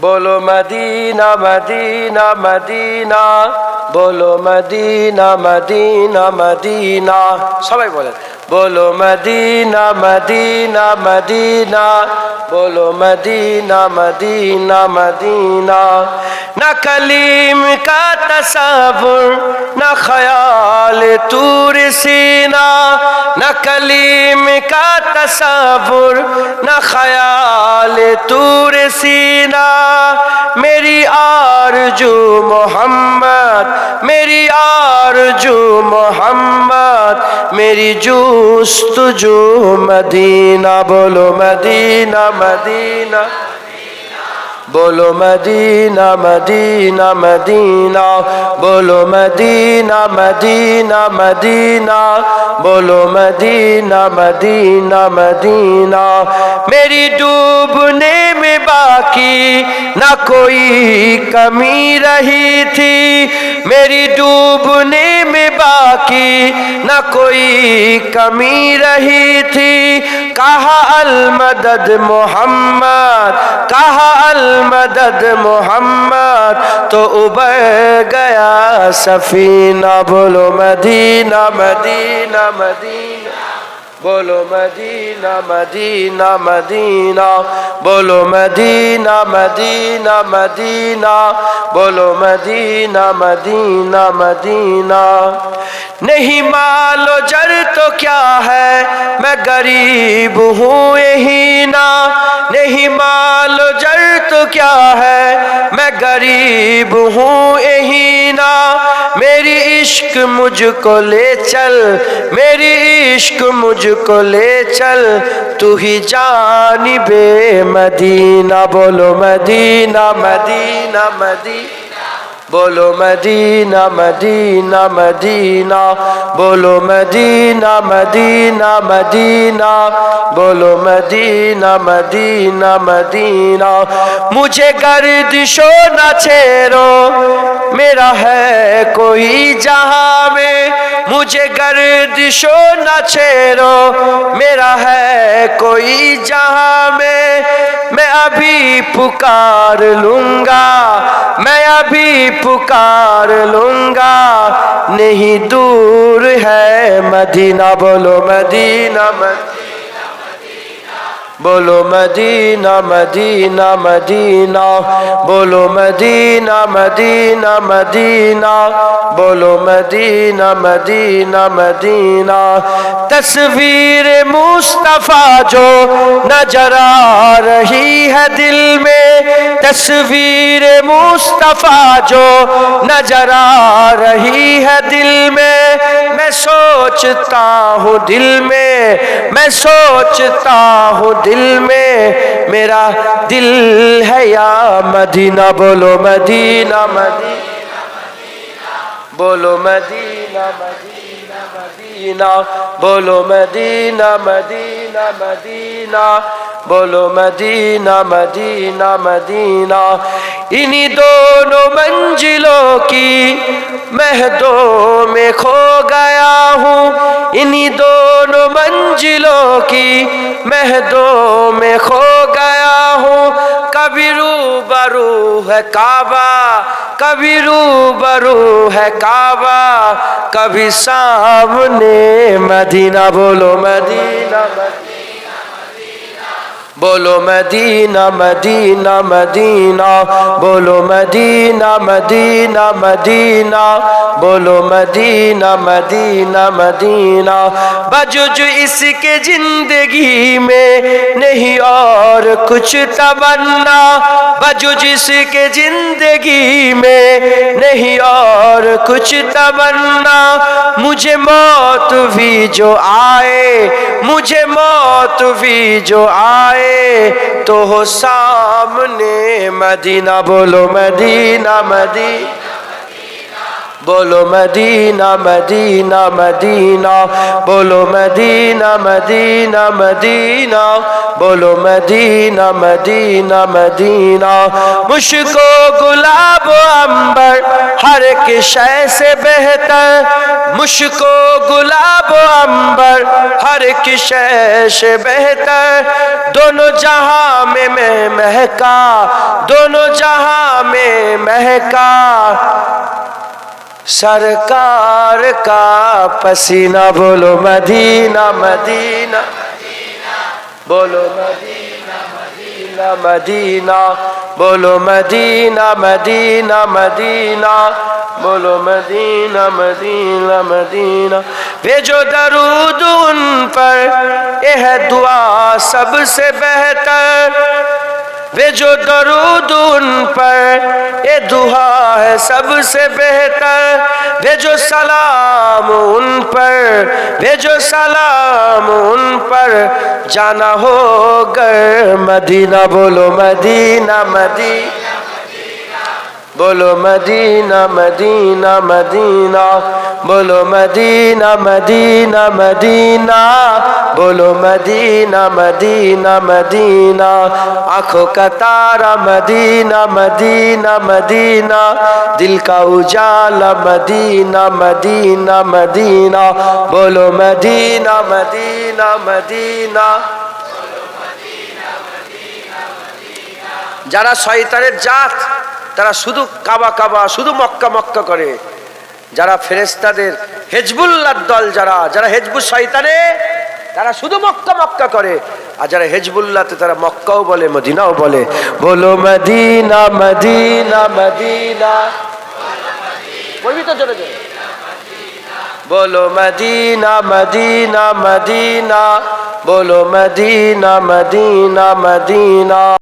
বলো Medina Medina Medina. বলো Medina Medina Medina. সবাই বলেন, বলো মদিনা মদিনা মদিনা। বলো মদিনা মদিনা মদিনা। না কলিম কা তসাবুর, না খয়াল তুর সিনা। না কলিম কা तस्वुर न ख्याल तूर सीना मेरी आरजू मोहम्मद मेरी आरजू मोहम्मद मेरी जुस्तजू मदीना बोलो मदीना मदीना বলো মদিনা মদিনা মদিনা। বলো মদিনা মদিনা মদিনা। বলো মদিনা মদিনা মদিনা। মেরি ডুবনে মে বাকি না কোই কমি রহি থি। মেরি ডুবনে बाकी न कोई कमी रही थी कहा अल मदद मोहम्मद कहा अल मदद मोहम्मद तो उबर गया सफीना बोलो मदीना मदीना मदीना بولو مدینہ مدینہ مدینہ، بولو مدینہ مدینہ مدینہ، بولو مدینہ مدینہ مدینہ۔ نہیں مال و جر تو کیا ہے؟ میں غریب ہوں، یہی نا۔ یہی مال جرت کیا ہے؟ میں غریب ہوں، یہی نا۔ میری عشق مجھ کو لے چل، میری عشق مجھ کو لے چل۔ تو ہی جانب مدینہ، بولو مدینہ مدینہ مدینہ۔ বলো মদিনা মদিনা মদিনা। বলো মদিনা মদিনা মদিনা। বলো মদিনা মদিনা মদিনা। মুঝে কর দিশো না ছেড়ো। মেরা হ্যাঁ কোই জাহাঁ मुझे गर्दिशो न छेड़ो मेरा है कोई जहां में मैं अभी पुकार लूंगा मैं अभी पुकार लूंगा नहीं दूर है मदीना बोलो मदीना मदीना بولو مدینہ مدینہ مدینہ۔ بولو مدینہ مدینہ مدینہ۔ بولو مدینہ مدینہ مدینہ۔ تصویر مصطفیٰ جو نظر آ رہی ہے دل میں، تصویر مصطفیٰ جو نظر آ رہی ہے دل میں۔ سوچتا ہوں دل میں میں سوچتا ہوں دل میں، میرا دل ہے یا مدینہ، بولو مدینہ مدینہ، بولو مدینہ مدینہ مدینہ، بولو مدینہ مدینہ مدینہ، بولو مدینہ مدینہ مدینہ انہی دونوں منزلوں کی مہدوں میں کھو گیا ہوں۔ انہی دونوں منزلوں کی مہدوں میں کھو گیا ہوں۔ کبھی روبرو ہے کعبہ، کبھی رو برو ہے کعبہ۔ کبھی سامنے مدینہ، بولو مدینہ مدینہ۔ بولو مدینہ مدینہ مدینہ، بولو مدینہ مدینہ مدینہ، بولو مدینہ مدینہ مدینہ۔ بجج اس کے زندگی میں نہیں اور کچھ تمنا۔ بجج اس کے زندگی میں ہی اور کچھ تمنا مجھے موت بھی جو آئے، مجھے موت بھی جو آئے تو ہو سامنے مدینہ، بولو مدینہ مدینہ۔ بولو مدینہ مدینہ مدینہ، بولو مدینہ مدینہ مدینہ، بولو مدینہ مدینہ مدینہ۔ مشک و گلاب و امبر ہر ایک شئے سے بہتر۔ مشک و گلاب و امبر ہر ایک شئے سے بہتر۔ دونوں جہاں میں میں مہکا، دونوں جہاں میں مہکا۔ सरकार का पसीना बोलो मदीना मदीना बोलो मदीना मदीना मदीना बोलो मदीना मदीना मदीना बोलो मदीना मदीना मदीना भेजो दरूद उन पर यह दुआ सबसे बेहतर भेजो दरूद उन पर ये दुआ है सबसे बेहतर भेजो सलाम उन पर भेजो सलाम उन पर जाना हो गर मदीना बोलो मदीना मदीना बोलो मदीना मदीना मदीना বলো মদিনা মদিনা মদিনা। বলো মদিনা মদিনা মদিনা। আখো কতারা, মদিনা মদিনা মদিনা। দিল কা উজালা, মদিনা মদিনা মদিনা। বলো মদিনা মদিনা মদিনা। যারা শয়তানের জাত, তারা শুধু কাবা কাবা, শুধু মক্কা মক্কা করে। যারা ফেরেস্তাদের হেজবুল্লার দল যারা যারা হেজবু শয়তানে, তারা শুধু মক্কা মক্কা করে। আর যারা হেজবুল্লাতে তারা মক্কাও বলে, মদিনাও বলে। বলো, মদিনা মদিনা মদিনা। বলবি তো জোরে জোরে। বলো, মদিনা মদিনা মদিনা। বলো, মদিনা মদিনা মদিনা।